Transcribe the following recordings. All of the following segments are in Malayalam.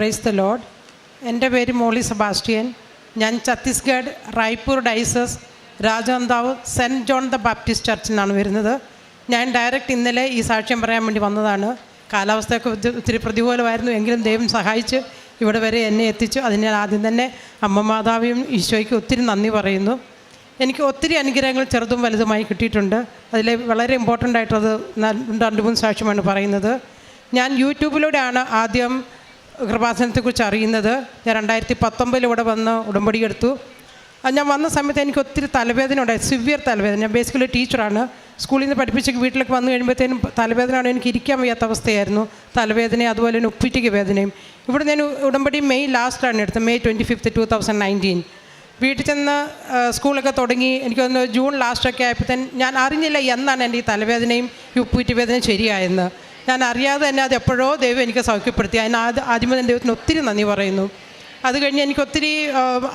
പ്രൈസ് ദ ലോഡ് എന്റെ പേര് മോളി സെബാസ്റ്റ്യൻ. ഞാൻ ഛത്തീസ്ഗഡ് റായ്പൂർ ഡൈസസ് രാജാന്താവ് സെന്റ് ജോൺ ദ ബാപ്റ്റിസ്റ്റ് ചർച്ചിൽ നിന്നാണ് വരുന്നത്. ഞാൻ ഡയറക്റ്റ് ഇന്നലെ ഈ സാക്ഷ്യം പറയാൻ വേണ്ടി വന്നതാണ്. കാലാവസ്ഥയൊക്കെ ഒത്തി- ഒത്തിരി പ്രതികൂലമായിരുന്നു. എങ്കിലും ദൈവം സഹായിച്ച് ഇവിടെ വരെ എന്നെ എത്തിച്ചു. അതിന് ഞാൻ ആദ്യം തന്നെ അമ്മ മാതാവിയും ഈശോയ്ക്ക് ഒത്തിരി നന്ദി പറയുന്നു. എനിക്ക് ഒത്തിരി അനുഗ്രഹങ്ങൾ ചെറുതും വലുതുമായി കിട്ടിയിട്ടുണ്ട്. അതിൽ വളരെ ഇമ്പോർട്ടന്റ് ആയിട്ടത് രണ്ട് മൂന്ന് സാക്ഷ്യമാണ് പറയുന്നത്. ഞാൻ യൂട്യൂബിലൂടെയാണ് ആദ്യം കൃപാസനത്തെക്കുറിച്ച് അറിയുന്നത് ഞാൻ രണ്ടായിരത്തി പത്തൊമ്പതിൽ ഇവിടെ വന്ന് ഉടമ്പടി എടുത്തു ഞാൻ വന്ന സമയത്ത് എനിക്ക് ഒത്തിരി തലവേദന ഉണ്ടായി സിവിയർ തലവേദന. ഞാൻ ബേസിക്കലി ടീച്ചറാണ് സ്കൂളിൽ നിന്ന് പഠിപ്പിച്ച് വീട്ടിലേക്ക് വന്നു കഴിയുമ്പോഴത്തേനും തലവേദനയാണ് എനിക്ക് ഇരിക്കാൻ വയ്യാത്ത അവസ്ഥയായിരുന്നു. തലവേദന അതുപോലെ തന്നെ ഉപ്പിറ്റിക്ക് വേദനയും. ഇവിടെ ഞാൻ ഉടമ്പടി മെയ് ലാസ്റ്റാണ് എടുത്തത് May twenty fifth two thousand nineteen വീട്ടിൽ ചെന്ന് സ്കൂളൊക്കെ തുടങ്ങി എനിക്ക് തോന്നുന്നു ജൂൺ ലാസ്റ്റൊക്കെ ആയപ്പോഴത്തേന് ഞാൻ അറിഞ്ഞില്ല എന്നാണ് എന്റെ ഈ തലവേദനയും ഈ ഉപ്പൂറ്റി വേദനയും ശരിയായെന്ന്. ഞാൻ അറിയാതെ തന്നെ അത് എപ്പോഴോ ദൈവം എനിക്ക് സൗഖ്യപ്പെടുത്തി. അതിന് ആദ്യ ആദ്യമേ തന്നെ ദൈവത്തിന് ഒത്തിരി നന്ദി പറയുന്നു. അത് കഴിഞ്ഞ് എനിക്ക് ഒത്തിരി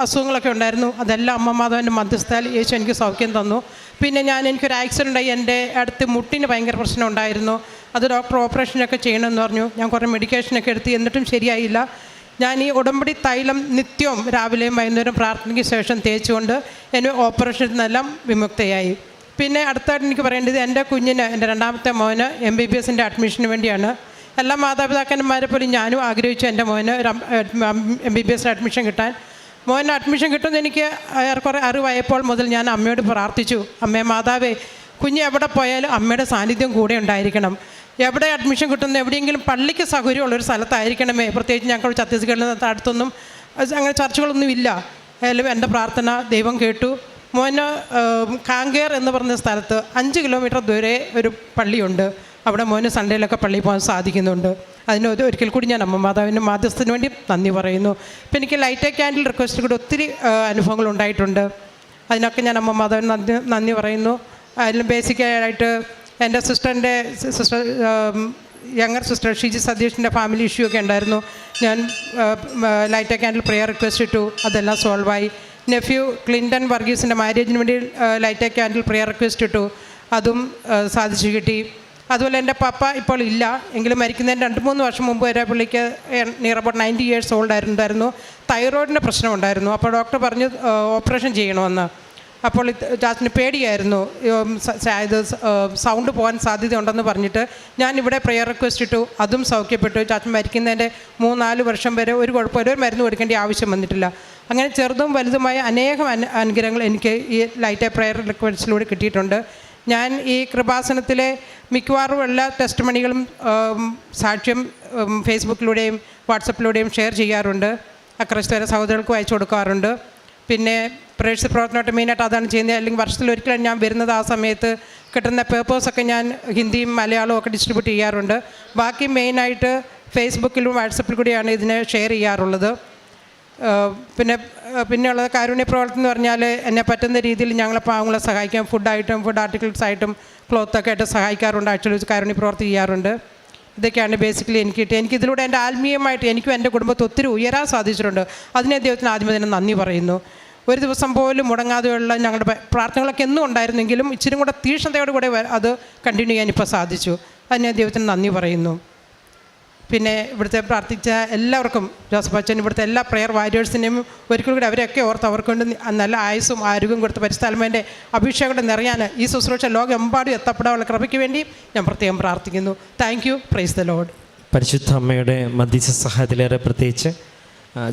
അസുഖങ്ങളൊക്കെ ഉണ്ടായിരുന്നു. അതെല്ലാം അമ്മ മാധവന്റെ മധ്യസ്ഥയിൽ യേശു എനിക്ക് സൗഖ്യം തന്നു. പിന്നെ ഞാൻ എനിക്കൊരു ആക്സിഡന്റ് ആയി. എന്റെ അടുത്ത് മുട്ടിന് ഭയങ്കര പ്രശ്നം ഉണ്ടായിരുന്നു. അത് ഡോക്ടർ ഓപ്പറേഷനൊക്കെ ചെയ്യണമെന്ന് പറഞ്ഞു. ഞാൻ കുറേ മെഡിക്കേഷനൊക്കെ എടുത്ത് എന്നിട്ടും ശരിയായില്ല. ഞാൻ ഈ ഉടമ്പടി തൈലം നിത്യവും രാവിലെയും വൈകുന്നേരം പ്രാർത്ഥനയ്ക്ക് ശേഷം തേച്ചുകൊണ്ട് എന്നെ ഓപ്പറേഷനിൽ നിന്നെല്ലാം വിമുക്തയായി. പിന്നെ അടുത്തായിട്ട് എനിക്ക് പറയേണ്ടത് എന്റെ കുഞ്ഞിന് എന്റെ രണ്ടാമത്തെ മോന് എം ബി ബി എസിന്റെ അഡ്മിഷന് വേണ്ടിയാണ്. എല്ലാ മാതാപിതാക്കന്മാരെ പോലും ഞാനും ആഗ്രഹിച്ചു എന്റെ മോന് എം ബി ബി എസിന് അഡ്മിഷൻ കിട്ടാൻ. മോന് അഡ്മിഷൻ കിട്ടുമെന്ന് എനിക്ക് ഏറെക്കുറെ അറിവായപ്പോൾ മുതൽ ഞാൻ അമ്മയോട് പ്രാർത്ഥിച്ചു. അമ്മേ മാതാവേ കുഞ്ഞ് എവിടെ പോയാലും അമ്മയുടെ സാന്നിധ്യം കൂടെ ഉണ്ടായിരിക്കണം. എവിടെ അഡ്മിഷൻ കിട്ടുന്ന എവിടെയെങ്കിലും പള്ളിക്ക് സൗകര്യമുള്ളൊരു സ്ഥലത്തായിരിക്കണമേ. പ്രത്യേകിച്ച് ഞങ്ങൾ ഛത്തീസ്ഗഡിൽ നിന്ന് അടുത്തൊന്നും അങ്ങനെ ചർച്ചകളൊന്നും ഇല്ല. ഏതായാലും എന്റെ പ്രാർത്ഥന ദൈവം കേട്ടു. മോന് കാങ്കേർ എന്ന് പറഞ്ഞ സ്ഥലത്ത് അഞ്ച് കിലോമീറ്റർ ദൂരെ ഒരു പള്ളിയുണ്ട്. അവിടെ മോന് സൺഡേയിലൊക്കെ പള്ളി പോകാൻ സാധിക്കുന്നുണ്ട്. അതിന് ഒരു- ഒരിക്കൽ കൂടി ഞാൻ അമ്മ മാതാവിന്റെ മാധ്യസ്ഥത്തിന് വേണ്ടി നന്ദി പറയുന്നു. ഇപ്പം എനിക്ക് ലൈറ്റ് ക്യാൻഡിൽ റിക്വസ്റ്റ് കൂടി ഒത്തിരി അനുഭവങ്ങൾ ഉണ്ടായിട്ടുണ്ട്. അതിനൊക്കെ ഞാൻ അമ്മ മാതാവിന് നന്ദി നന്ദി പറയുന്നു. അതിലും ബേസിക്കായിട്ട് എന്റെ സിസ്റ്ററിന്റെ സിസ്റ്റർ യങ്ങർ സിസ്റ്റർ ഷിജി സതീഷിന്റെ ഫാമിലി ഇഷ്യൂ ഒക്കെ ഉണ്ടായിരുന്നു. ഞാൻ ലൈറ്റ് ക്യാൻഡിൽ പ്രെയർ റിക്വസ്റ്റ് ഇട്ടു. അതെല്ലാം സോൾവായി നെഫ്യൂ ക്ലിന്റൺ വർഗീസിന്റെ മാരേജിന് വേണ്ടി ലൈറ്റ് ക്യാൻഡിൽ പ്രെയർ റിക്വസ്റ്റ് ഇട്ടു. അതും സാധിച്ചു കിട്ടി. അതുപോലെ എന്റെ പപ്പ ഇപ്പോൾ ഇല്ല. എങ്കിലും മരിക്കുന്നതിന് രണ്ട് മൂന്ന് വർഷം മുമ്പ് വരെ പുള്ളിക്ക് near about ninety years old ആയിരുന്നുണ്ടായിരുന്നു. തൈറോയിഡിന്റെ പ്രശ്നം ഉണ്ടായിരുന്നു. അപ്പോൾ ഡോക്ടർ പറഞ്ഞു ഓപ്പറേഷൻ ചെയ്യണമെന്ന്. അപ്പോൾ ജാസ്റ്റിന് പേടിയായിരുന്നു. ഇത് സൗണ്ട് പോകാൻ സാധ്യതയുണ്ടെന്ന് പറഞ്ഞിട്ട് ഞാൻ ഇവിടെ പ്രെയർ റിക്വസ്റ്റ് ഇട്ടു. അതും സൗഖ്യപ്പെട്ടു. ചാച്ചൻ മരിക്കുന്നതിന്റെ മൂന്നാൽ വർഷം വരെ ഒരു കുഴപ്പമില്ല. ഒരു മരുന്ന് കൊടുക്കേണ്ട ആവശ്യം വന്നിട്ടില്ല. അങ്ങനെ ചെറുതും വലുതുമായ അനേകം അനു അനുഗ്രഹങ്ങൾ എനിക്ക് ഈ ലൈറ്റ് പ്രയർ റിക്വസ്റ്റിലൂടെ കിട്ടിയിട്ടുണ്ട്. ഞാൻ ഈ കൃപാസനത്തിലെ മിക്കവാറും എല്ലാ ടെസ്റ്റ് മണികളും സാക്ഷ്യം ഫേസ്ബുക്കിലൂടെയും വാട്സപ്പിലൂടെയും ഷെയർ ചെയ്യാറുണ്ട്. അക്രസ്തര സഹോദരങ്ങൾക്കും അയച്ചു കൊടുക്കാറുണ്ട്. പിന്നെ പ്രേക്ഷിത പ്രവർത്തനമായിട്ട് മെയിനായിട്ട് അതാണ് ചെയ്യുന്നത്. അല്ലെങ്കിൽ വർഷത്തിൽ ഒരിക്കലും ഞാൻ വരുന്നത് ആ സമയത്ത് കിട്ടുന്ന പേപ്പേഴ്സൊക്കെ ഞാൻ ഹിന്ദിയും മലയാളവും ഒക്കെ ഡിസ്ട്രിബ്യൂട്ട് ചെയ്യാറുണ്ട്. ബാക്കി മെയിനായിട്ട് ഫേസ്ബുക്കിലും വാട്സപ്പിൽ കൂടിയാണ് ഇതിനെ ഷെയർ ചെയ്യാറുള്ളത്. പിന്നെ പിന്നെയുള്ളത് കാരുണ്യ പ്രവർത്തനം എന്ന് പറഞ്ഞാൽ എന്നെ പറ്റുന്ന രീതിയിൽ ഞങ്ങളെ പാവങ്ങളെ സഹായിക്കാം ഫുഡായിട്ടും ഫുഡ് ആർട്ടിക്കിൾസ് ആയിട്ടും ക്ലോത്തൊക്കെ ആയിട്ട് സഹായിക്കാറുണ്ട്. ആക്ച്വലി കാരുണ്യ പ്രവർത്തി ചെയ്യാറുണ്ട്. ഇതൊക്കെയാണ് ബേസിക്കലി എനിക്ക് കിട്ടിയത്. എനിക്ക് ഇതിലൂടെ എന്റെ ആത്മീയമായിട്ട് എനിക്കും എന്റെ കുടുംബത്തെ ഒത്തിരി ഉയരാൻ സാധിച്ചിട്ടുണ്ട്. അതിനെ ദൈവത്തിന് ആദ്യമേ തന്നെ നന്ദി പറയുന്നു. ഒരു ദിവസം പോലും മുടങ്ങാതെയുള്ള ഞങ്ങളുടെ പ്രാർത്ഥനകളൊക്കെ എന്നും ഉണ്ടായിരുന്നെങ്കിലും ഇച്ചിരി കൂടെ തീക്ഷ്ണതയോടെ കൂടെ അത് കണ്ടിന്യൂ ചെയ്യാൻ ഇപ്പോൾ സാധിച്ചു. അതിനെ ദൈവത്തിന് നന്ദി പറയുന്നു. പിന്നെ ഇവിടുത്തെ പ്രാർത്ഥിച്ച എല്ലാവർക്കും ജോസഫ് അച്ഛൻ ഇവിടുത്തെ എല്ലാ പ്രെയർ വാരിയേഴ്സിനെയും ഒരിക്കൽ കൂടി അവരെയൊക്കെ ഓർത്ത് അവർക്ക് നല്ല ആയുസ്സും ആരോഗ്യം കൊടുത്ത് പരിസ്ഥാലമേന്റെ അഭിഷേകം നിറയാൻ ഈ ശുശ്രൂഷ ലോകമെമ്പാടും എത്തപ്പെടാനുള്ള കൃപയ്ക്ക് വേണ്ടി ഞാൻ പ്രത്യേകം പ്രാർത്ഥിക്കുന്നു. Thank you praise the Lord പരിശുദ്ധ അമ്മയുടെ മധ്യസ്ഥ സഹായത്തിലേറെ പ്രത്യേകിച്ച്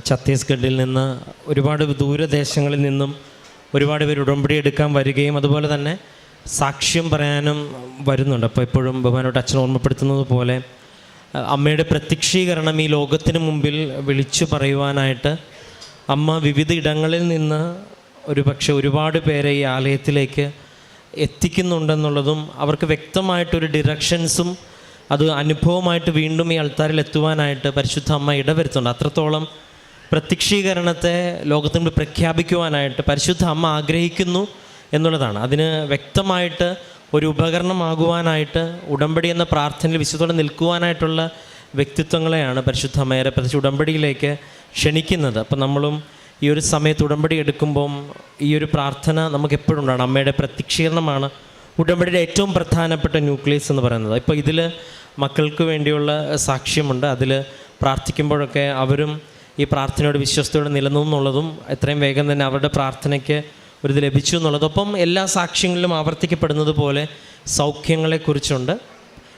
ഛത്തീസ്ഗഡിൽ നിന്ന് ഒരുപാട് ദൂരദേശങ്ങളിൽ നിന്നും ഒരുപാട് പേര് ഉടമ്പടി എടുക്കാൻ വരികയും അതുപോലെ തന്നെ സാക്ഷ്യം പറയാനും വരുന്നുണ്ട്. അപ്പോൾ എപ്പോഴും ബഹുമാനോട്ട് അച്ഛൻ ഓർമ്മപ്പെടുത്തുന്നത് പോലെ അമ്മയുടെ പ്രത്യക്ഷീകരണം ഈ ലോകത്തിന് മുമ്പിൽ വിളിച്ചു പറയുവാനായിട്ട് അമ്മ വിവിധ ഇടങ്ങളിൽ നിന്ന് ഒരു പക്ഷെ ഒരുപാട് പേരെ ഈ ആലയത്തിലേക്ക് എത്തിക്കുന്നുണ്ടെന്നുള്ളതും അവർക്ക് വ്യക്തമായിട്ടൊരു ഡിറക്ഷൻസും അത് അനുഭവമായിട്ട് വീണ്ടും ഈ അൾത്താരിൽ എത്തുവാനായിട്ട് പരിശുദ്ധ അമ്മ ഇടവരുത്തുന്നുണ്ട്. അത്രത്തോളം പ്രത്യക്ഷീകരണത്തെ ലോകത്തിന് പ്രഖ്യാപിക്കുവാനായിട്ട് പരിശുദ്ധ അമ്മ ആഗ്രഹിക്കുന്നു എന്നുള്ളതാണ്. അതിന് വ്യക്തമായിട്ട് ഒരു ഉപകരണമാകുവാനായിട്ട് ഉടമ്പടി എന്ന പ്രാർത്ഥനയിൽ വിശുദ്ധത്തോടെ നിൽക്കുവാനായിട്ടുള്ള വ്യക്തിത്വങ്ങളെയാണ് പരിശുദ്ധ അമ്മയെ പ്രത്യേകിച്ച് ഉടമ്പടിയിലേക്ക് ക്ഷണിക്കുന്നത്. അപ്പം നമ്മളും ഈ ഒരു സമയത്ത് ഉടമ്പടി എടുക്കുമ്പം ഈ ഒരു പ്രാർത്ഥന നമുക്ക് എപ്പോഴും ഉണ്ടാണ് അമ്മയുടെ പ്രത്യക്ഷീകരണമാണ് ഉടമ്പടിയുടെ ഏറ്റവും പ്രധാനപ്പെട്ട ന്യൂക്ലിയസ് എന്ന് പറയുന്നത്. ഇപ്പോൾ ഇതിൽ മക്കൾക്ക് വേണ്ടിയുള്ള സാക്ഷ്യമുണ്ട്. അതിൽ പ്രാർത്ഥിക്കുമ്പോഴൊക്കെ അവരും ഈ പ്രാർത്ഥനയോട് വിശ്വസ്തയോടെ നിലനിന്നുള്ളതും എത്രയും വേഗം തന്നെ അവരുടെ പ്രാർത്ഥനയ്ക്ക് ഒരു ലഭിച്ചു എന്നുള്ളതൊപ്പം എല്ലാ സാക്ഷ്യങ്ങളിലും ആവർത്തിക്കപ്പെടുന്നത് പോലെ സൗഖ്യങ്ങളെക്കുറിച്ചുണ്ട്.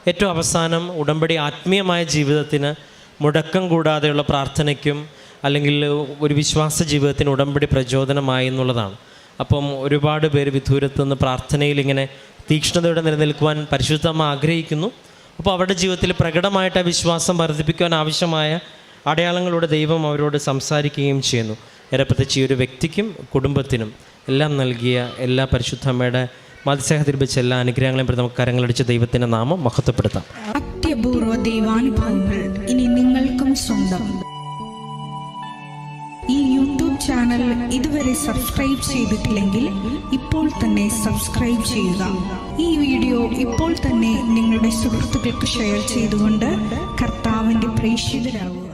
ഏറ്റവും അവസാനം ഉടമ്പടി ആത്മീയമായ ജീവിതത്തിന് മുടക്കം കൂടാതെയുള്ള പ്രാർത്ഥനയ്ക്കും അല്ലെങ്കിൽ ഒരു വിശ്വാസ ജീവിതത്തിന് ഉടമ്പടി പ്രചോദനമായി എന്നുള്ളതാണ്. അപ്പം ഒരുപാട് പേര് വിദൂരത്ത് നിന്ന് പ്രാർത്ഥനയിൽ ഇങ്ങനെ തീക്ഷ്ണതയോടെ നിലനിൽക്കുവാൻ പരിശുദ്ധമ്മ ആഗ്രഹിക്കുന്നു. അപ്പോൾ അവരുടെ ജീവിതത്തിൽ പ്രകടമായിട്ട് ആ വിശ്വാസം വർദ്ധിപ്പിക്കുവാൻ ആവശ്യമായ അടയാളങ്ങളുടെ ദൈവം അവരോട് സംസാരിക്കുകയും ചെയ്യുന്നു. ഏറെ പ്രത്യേകിച്ച് ഈ ഒരു വ്യക്തിക്കും കുടുംബത്തിനും. എല്ലാം നൽകിയ എല്ലാ പരിശുദ്ധമ്മയുടെ മത്സ്യഹത്തിൽ വെച്ച് എല്ലാ അനുഗ്രഹങ്ങളെയും പ്രതി നമുക്ക് കരങ്ങളടിച്ച് ദൈവത്തിന്റെ നാമം മഹത്വപ്പെടുത്താം. അത്യപൂർവ ദൈവാനുഭവങ്ങൾ ഇനി നിങ്ങൾക്കും സ്വന്തം. ഈ യൂട്യൂബ് ചാനൽ ഇതുവരെ സബ്സ്ക്രൈബ് ചെയ്തിട്ടില്ലെങ്കിൽ ഇപ്പോൾ തന്നെ സബ്സ്ക്രൈബ് ചെയ്യുക. ഈ വീഡിയോ ഇപ്പോൾ തന്നെ നിങ്ങളുടെ സുഹൃത്തുക്കൾക്ക് ഷെയർ ചെയ്തുകൊണ്ട് കർത്താവിന്റെ പ്രേക്ഷിതരാകുക